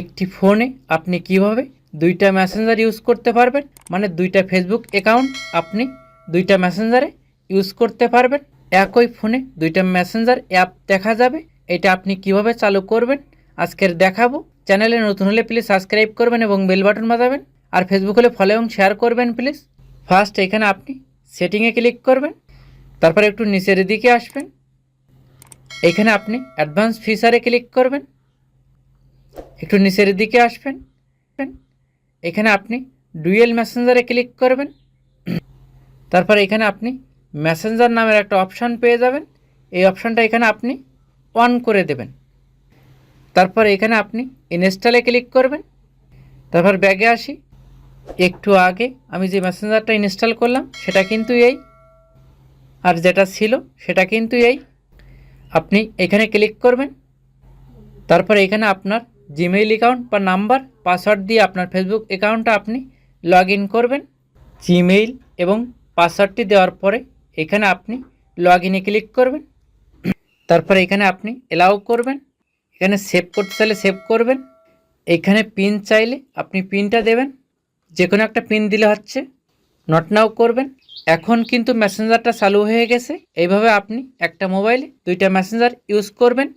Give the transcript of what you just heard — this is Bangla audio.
একটি ফোনে আপনি কীভাবে দুইটা মেসেঞ্জার ইউজ করতে পারবেন? মানে দুইটা ফেসবুক অ্যাকাউন্ট আপনি দুইটা মেসেঞ্জারে ইউজ করতে পারবেন। একই ফোনে দুইটা মেসেঞ্জার অ্যাপ দেখা যাবে। এটা আপনি কীভাবে চালু করবেন? আজকের দেখাবো। চ্যানেলে নতুন হলে প্লিজ সাবস্ক্রাইব করবেন এবং বেল বাটন বাজাবেন। আর ফেসবুক হলে ফলো এবং শেয়ার করবেন প্লিজ ফার্স্ট এখানে আপনি সেটিংয়ে ক্লিক করবেন। তারপর একটু নিচের দিকে আসবেন। এখানে আপনি অ্যাডভান্স ফিচারে ক্লিক করবেন। একটু নিচের দিকে আসবেন। এখানে আপনি ডুয়েল মেসেঞ্জারে ক্লিক করবেন। তারপর এখানে আপনি মেসেঞ্জার নামের একটা অপশান পেয়ে যাবেন। এই অপশানটা এখানে আপনি অন করে দেবেন। তারপর এখানে আপনি ইনস্টলে ক্লিক করবেন। তারপর ব্যাগে আসি। একটু আগে আমি যে মেসেঞ্জারটা ইনস্টল করলাম, সেটা কিন্তু এই। আর যেটা ছিল, সেটা কিন্তু এই। আপনি এখানে ক্লিক করবেন। তারপর এখানে আপনার জিমেইল অ্যাকাউন্ট বা নাম্বার, পাসওয়ার্ড দিয়ে আপনার ফেসবুক অ্যাকাউন্টটা আপনি লগ করবেন। জিমেইল এবং পাসওয়ার্ডটি দেওয়ার পরে এখানে আপনি লগ ইনে ক্লিক করবেন। তারপর এখানে আপনি এলাও করবেন। এখানে সেভ করতে চাইলে সেভ করবেন। এখানে পিন চাইলে আপনি পিনটা দেবেন। যে কোনো একটা পিন দিলে হচ্ছে নট নাও করবেন। এখন কিন্তু মেসেঞ্জারটা চালু হয়ে গেছে। এইভাবে আপনি একটা মোবাইলে দুইটা মেসেঞ্জার ইউজ করবেন।